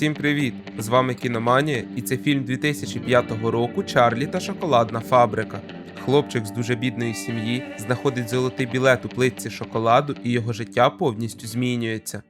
Всім привіт! З вами Кіноманія, і це фільм 2005 року Чарлі та шоколадна фабрика. Хлопчик з дуже бідної сім'ї знаходить золотий білет у плитці шоколаду, і його життя повністю змінюється.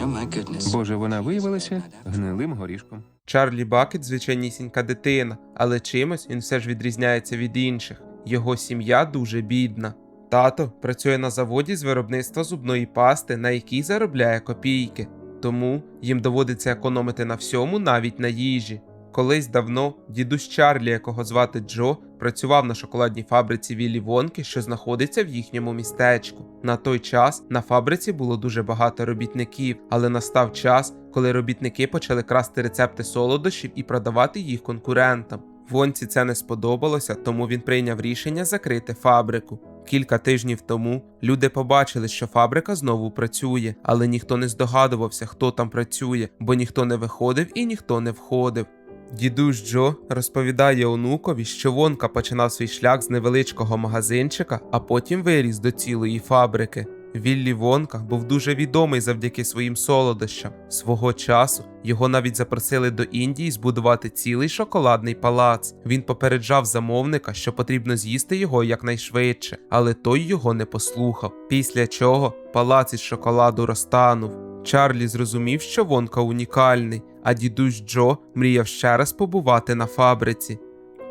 Oh. Боже, вона виявилася гнилим горішком. Чарлі Бакет звичайнісінька дитина, але чимось він все ж відрізняється від інших. Його сім'я дуже бідна. Тато працює на заводі з виробництва зубної пасти, на якій заробляє копійки, тому їм доводиться економити на всьому, навіть на їжі. Колись давно дідусь Чарлі, якого звати Джо, працював на шоколадній фабриці Віллі Вонки, що знаходиться в їхньому містечку. На той час на фабриці було дуже багато робітників, але настав час, коли робітники почали красти рецепти солодощів і продавати їх конкурентам. Вонці це не сподобалося, тому він прийняв рішення закрити фабрику. Кілька тижнів тому люди побачили, що фабрика знову працює, але ніхто не здогадувався, хто там працює, бо ніхто не виходив і ніхто не входив. Дідусь Джо розповідає онукові, що Вонка починав свій шлях з невеличкого магазинчика, а потім виріс до цілої фабрики. Віллі Вонка був дуже відомий завдяки своїм солодощам. Свого часу його навіть запросили до Індії збудувати цілий шоколадний палац. Він попереджав замовника, що потрібно з'їсти його якнайшвидше, але той його не послухав. Після чого палац із шоколаду розтанув. Чарлі зрозумів, що Вонка унікальний, а дідусь Джо мріяв ще раз побувати на фабриці.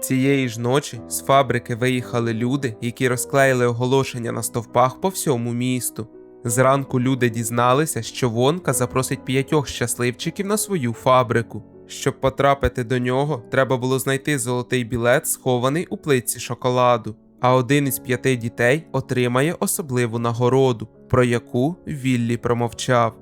Цієї ж ночі з фабрики виїхали люди, які розклеїли оголошення на стовпах по всьому місту. Зранку люди дізналися, що Вонка запросить п'ятьох щасливчиків на свою фабрику. Щоб потрапити до нього, треба було знайти золотий білет, схований у плитці шоколаду. А один із п'яти дітей отримає особливу нагороду, про яку Віллі промовчав.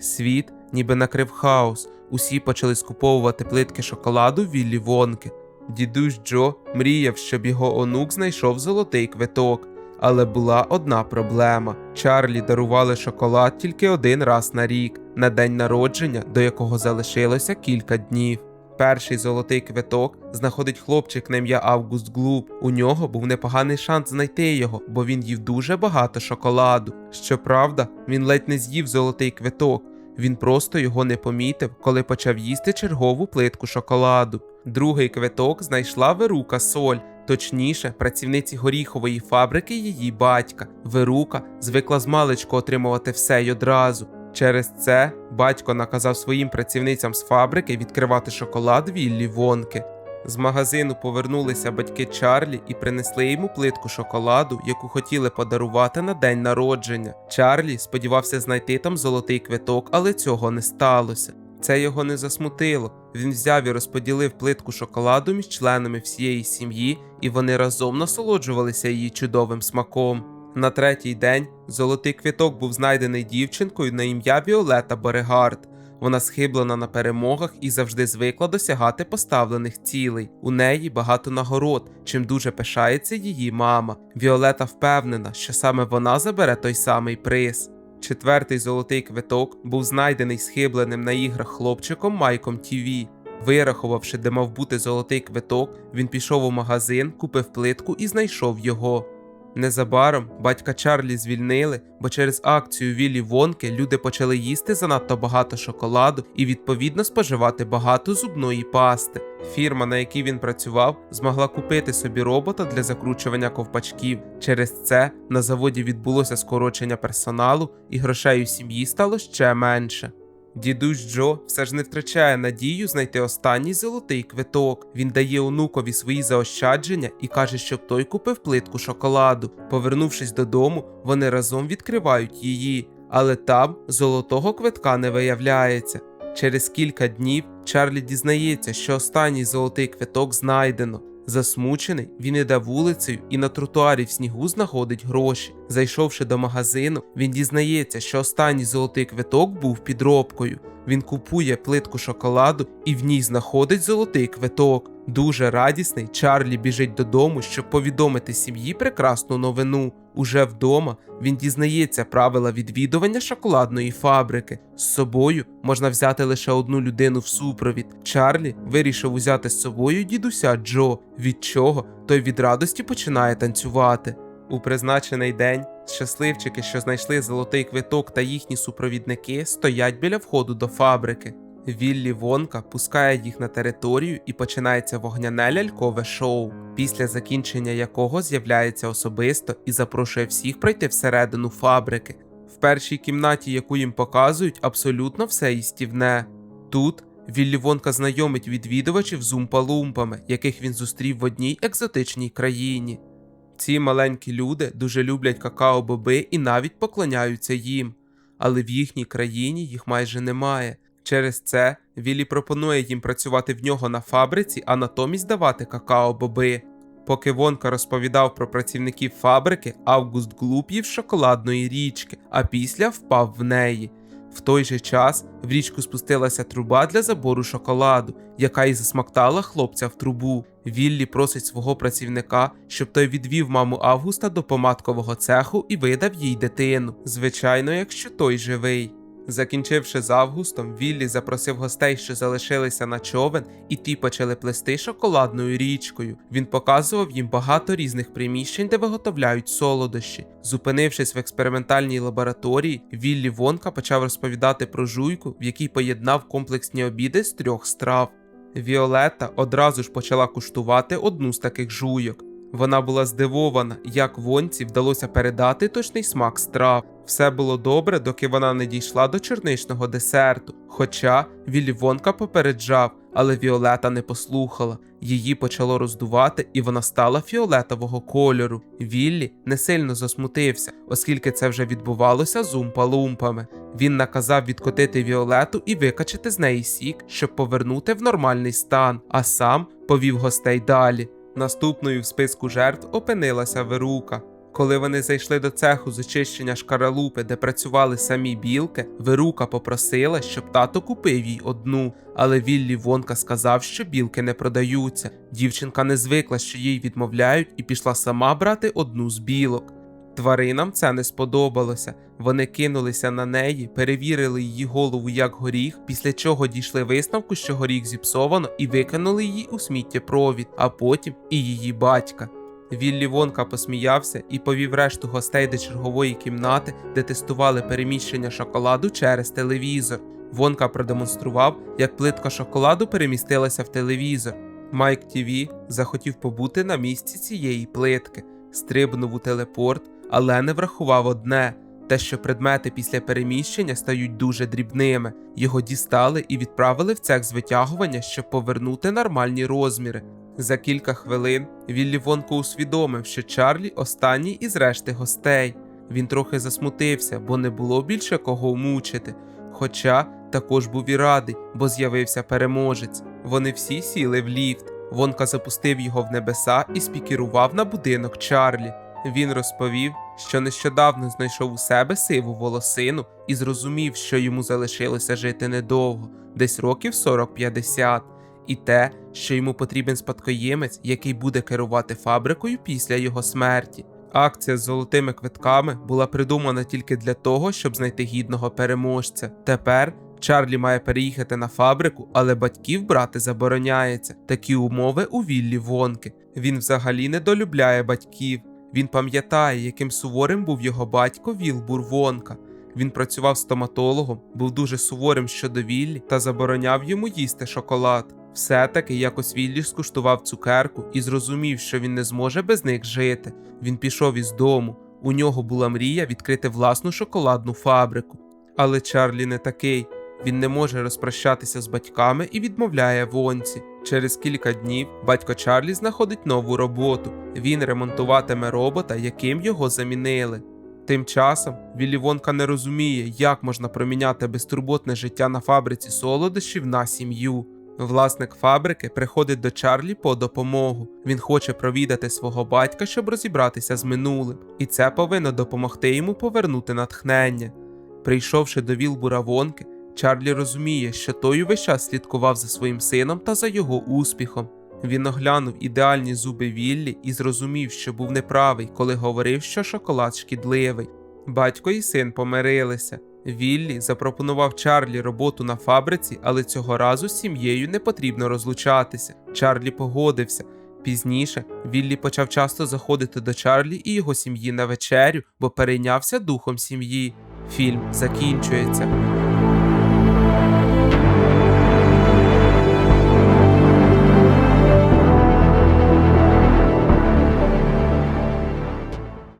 Світ ніби накрив хаос. Усі почали скуповувати плитки шоколаду Віллі Вонки. Дідусь Джо мріяв, щоб його онук знайшов золотий квиток. Але була одна проблема: Чарлі дарували шоколад тільки один раз на рік, на день народження, до якого залишилося кілька днів. Перший золотий квиток знаходить хлопчик на ім'я Август Глуб. У нього був непоганий шанс знайти його, бо він їв дуже багато шоколаду. Щоправда, він ледь не з'їв золотий квиток. Він просто його не помітив, коли почав їсти чергову плитку шоколаду. Другий квиток знайшла Верука Соль, точніше, працівниці горіхової фабрики її батька. Верука звикла з маличку отримувати все й одразу. Через це батько наказав своїм працівницям з фабрики відкривати шоколад Віллі Вонки. З магазину повернулися батьки Чарлі і принесли йому плитку шоколаду, яку хотіли подарувати на день народження. Чарлі сподівався знайти там золотий квиток, але цього не сталося. Це його не засмутило. Він взяв і розподілив плитку шоколаду між членами всієї сім'ї, і вони разом насолоджувалися її чудовим смаком. На третій день золотий квиток був знайдений дівчинкою на ім'я Віолета Борегард. Вона схиблена на перемогах і завжди звикла досягати поставлених цілей. У неї багато нагород, чим дуже пишається її мама. Віолета впевнена, що саме вона забере той самий приз. Четвертий золотий квиток був знайдений схибленим на іграх хлопчиком Майком Тіві. Вирахувавши, де мав бути золотий квиток, він пішов у магазин, купив плитку і знайшов його. Незабаром батька Чарлі звільнили, бо через акцію Віллі Вонки люди почали їсти занадто багато шоколаду і відповідно споживати багато зубної пасти. Фірма, на якій він працював, змогла купити собі робота для закручування ковпачків. Через це на заводі відбулося скорочення персоналу, і грошей у сім'ї стало ще менше. Дідусь Джо все ж не втрачає надію знайти останній золотий квиток. Він дає онукові свої заощадження і каже, щоб той купив плитку шоколаду. Повернувшись додому, вони разом відкривають її, але там золотого квитка не виявляється. Через кілька днів Чарлі дізнається, що останній золотий квиток знайдено. Засмучений, він іде вулицею і на тротуарі в снігу знаходить гроші. Зайшовши до магазину, він дізнається, що останній золотий квиток був підробкою. Він купує плитку шоколаду і в ній знаходить золотий квиток. Дуже радісний, Чарлі біжить додому, щоб повідомити сім'ї прекрасну новину. Уже вдома він дізнається правила відвідування шоколадної фабрики. З собою можна взяти лише одну людину в супровід. Чарлі вирішив узяти з собою дідуся Джо, від чого той від радості починає танцювати. У призначений день щасливчики, що знайшли золотий квиток та їхні супровідники, стоять біля входу до фабрики. Віллі Вонка пускає їх на територію і починається вогняне лялькове шоу, після закінчення якого з'являється особисто і запрошує всіх пройти всередину фабрики. В першій кімнаті, яку їм показують, абсолютно все їстівне. Тут Віллі Вонка знайомить відвідувачів з умпалумпами, яких він зустрів в одній екзотичній країні. Ці маленькі люди дуже люблять какао-боби і навіть поклоняються їм, але в їхній країні їх майже немає. Через це Віллі пропонує їм працювати в нього на фабриці, а натомість давати какао-боби. Поки Вонка розповідав про працівників фабрики, Август Глуп їв з шоколадної річки, а після впав в неї. В той же час в річку спустилася труба для забору шоколаду, яка і засмактала хлопця в трубу. Віллі просить свого працівника, щоб той відвів маму Августа до помадкового цеху і видав їй дитину. Звичайно, якщо той живий. Закінчивши з Августом, Віллі запросив гостей, що залишилися на човен, і ті почали плести шоколадною річкою. Він показував їм багато різних приміщень, де виготовляють солодощі. Зупинившись в експериментальній лабораторії, Віллі Вонка почав розповідати про жуйку, в якій поєднав комплексні обіди з трьох страв. Віолетта одразу ж почала куштувати одну з таких жуйок. Вона була здивована, як вонці вдалося передати точний смак страв. Все було добре, доки вона не дійшла до черничного десерту. Хоча Віллі Вонка попереджав, але Віолета не послухала. Її почало роздувати, і вона стала фіолетового кольору. Віллі не сильно засмутився, оскільки це вже відбувалося з умпа-лумпами. Він наказав відкотити Віолету і викачати з неї сік, щоб повернути в нормальний стан, а сам повів гостей далі. Наступною в списку жертв опинилася Верука. Коли вони зайшли до цеху з очищення шкаралупи, де працювали самі білки, Верука попросила, щоб тато купив їй одну, але Віллі Вонка сказав, що білки не продаються. Дівчинка не звикла, що їй відмовляють, і пішла сама брати одну з білок. Тваринам це не сподобалося. Вони кинулися на неї, перевірили її голову як горіх, після чого дійшли висновку, що горіх зіпсовано, і викинули її у сміттєпровід, а потім і її батька. Віллі Вонка посміявся і повів решту гостей до чергової кімнати, де тестували переміщення шоколаду через телевізор. Вонка продемонстрував, як плитка шоколаду перемістилася в телевізор. Майк ТВ захотів побути на місці цієї плитки, стрибнув у телепорт, але не врахував одне. Те, що предмети після переміщення стають дуже дрібними, його дістали і відправили в цех з витягування, щоб повернути нормальні розміри. За кілька хвилин Віллі Вонко усвідомив, що Чарлі останній із решти гостей. Він трохи засмутився, бо не було більше кого мучити. Хоча також був і радий, бо з'явився переможець. Вони всі сіли в ліфт. Вонка запустив його в небеса і спікерував на будинок Чарлі. Він розповів, що нещодавно знайшов у себе сиву волосину і зрозумів, що йому залишилося жити недовго, десь років 40-50, і те, що йому потрібен спадкоємець, який буде керувати фабрикою після його смерті. Акція з золотими квитками була придумана тільки для того, щоб знайти гідного переможця. Тепер Чарлі має переїхати на фабрику, але батьків брати забороняється. Такі умови у Віллі Вонки. Він взагалі недолюбляє батьків. Він пам'ятає, яким суворим був його батько Вілбур Вонка. Він працював стоматологом, був дуже суворим щодо Віллі та забороняв йому їсти шоколад. Все-таки якось Віллі скуштував цукерку і зрозумів, що він не зможе без них жити. Він пішов із дому. У нього була мрія відкрити власну шоколадну фабрику. Але Чарлі не такий. Він не може розпрощатися з батьками і відмовляє вонці. Через кілька днів батько Чарлі знаходить нову роботу. Він ремонтуватиме робота, яким його замінили. Тим часом Віллі Вонка не розуміє, як можна проміняти безтурботне життя на фабриці солодощів на сім'ю. Власник фабрики приходить до Чарлі по допомогу. Він хоче провідати свого батька, щоб розібратися з минулим, і це повинно допомогти йому повернути натхнення. Прийшовши до Вілбура Вонки, Чарлі розуміє, що той увесь час слідкував за своїм сином та за його успіхом. Він оглянув ідеальні зуби Віллі і зрозумів, що був неправий, коли говорив, що шоколад шкідливий. Батько і син помирилися. Віллі запропонував Чарлі роботу на фабриці, але цього разу з сім'єю не потрібно розлучатися. Чарлі погодився. Пізніше Віллі почав часто заходити до Чарлі і його сім'ї на вечерю, бо перейнявся духом сім'ї. Фільм закінчується.